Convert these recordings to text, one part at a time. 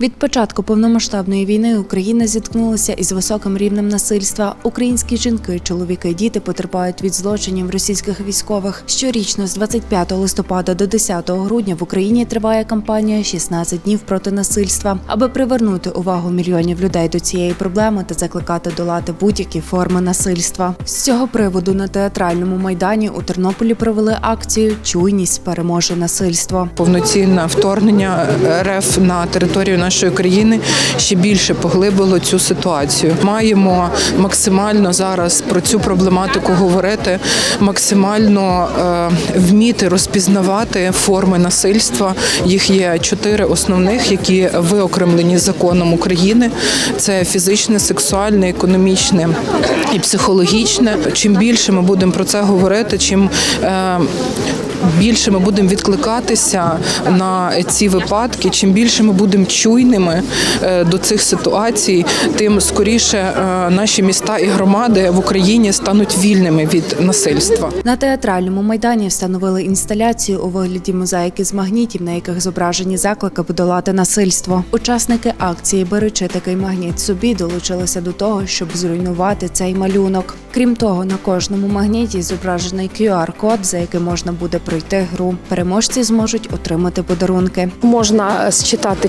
Від початку повномасштабної війни Україна зіткнулася із високим рівнем насильства. Українські жінки, чоловіки і діти потерпають від злочинів російських військових. Щорічно з 25 листопада до 10 грудня в Україні триває кампанія «16 днів проти насильства, аби привернути увагу мільйонів людей до цієї проблеми та закликати долати будь-які форми насильства. З цього приводу на театральному майдані у Тернополі провели акцію Чуйність переможе насильство. Повноцінне вторгнення РФ на територію нашої країни ще більше поглибило цю ситуацію. Маємо максимально зараз про цю проблематику говорити, максимально е, вміти розпізнавати форми насильства. Їх є чотири основних, які виокремлені законом України: це фізичне, сексуальне, економічне і психологічне. Чим більше ми будемо про це говорити, чим е, більше ми будемо відкликатися на ці випадки, чим більше ми будемо чуйними е, до цих ситуацій, тим скоріше е, наші міста і громади в Україні стануть вільними від насильства. На театральному майдані встановили інсталяцію у вигляді мозаїки з магнітів, на яких зображені заклики подолати насильство. Учасники акції, беручи такий магніт собі, долучилися до того, щоб зруйнувати цей малюнок. Крім того, на кожному магніті зображений QR-код, за яким можна буде пройти гру. Переможці зможуть отримати подарунки. можна считати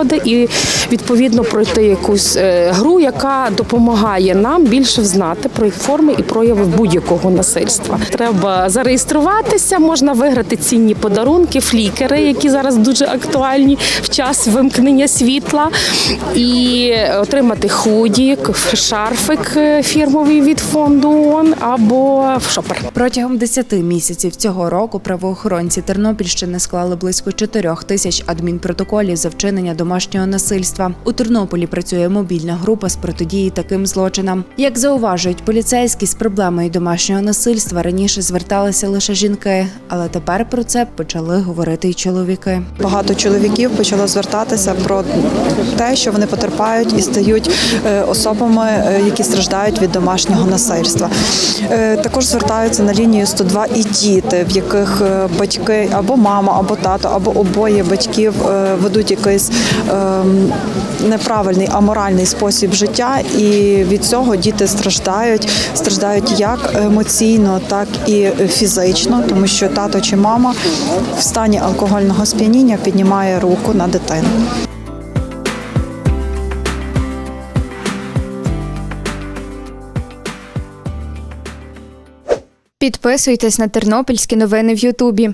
QR-коди і відповідно пройти якусь е, гру, яка допомагає нам більше взнати про форми і прояви будь-якого насильства. Треба зареєструватися, можна виграти цінні подарунки, флікери, які зараз дуже актуальні в час вимкнення світла, і отримати худі, шарфик е, фірмовий від фонду ООН або шопер. Протягом 10 місяців цього року правоохоронці Тернопільщини склали близько 4 тисяч адмінпротоколів за вчинення домашнього насильства. У Тернополі працює мобільна група з протидії таким злочинам. Як зауважують поліцейські з проблемою домашнього насильства, раніше зверталися лише жінки, але тепер про це почали говорити й чоловіки. Багато чоловіків почало звертатися про те, що вони потерпають і стають е, особами, е, які страждають від домашнього насильства. Е, Також звертаються на лінію 102 і діти, в яких батьки або мама, або тато, або обоє батьків ведуть якийсь неправильний аморальний спосіб життя, і від цього діти страждають, страждають як емоційно, так і фізично, тому що тато чи мама в стані алкогольного сп'яніння піднімає руку на дитину. Підписуйтесь на тернопільські новини в Ютубі.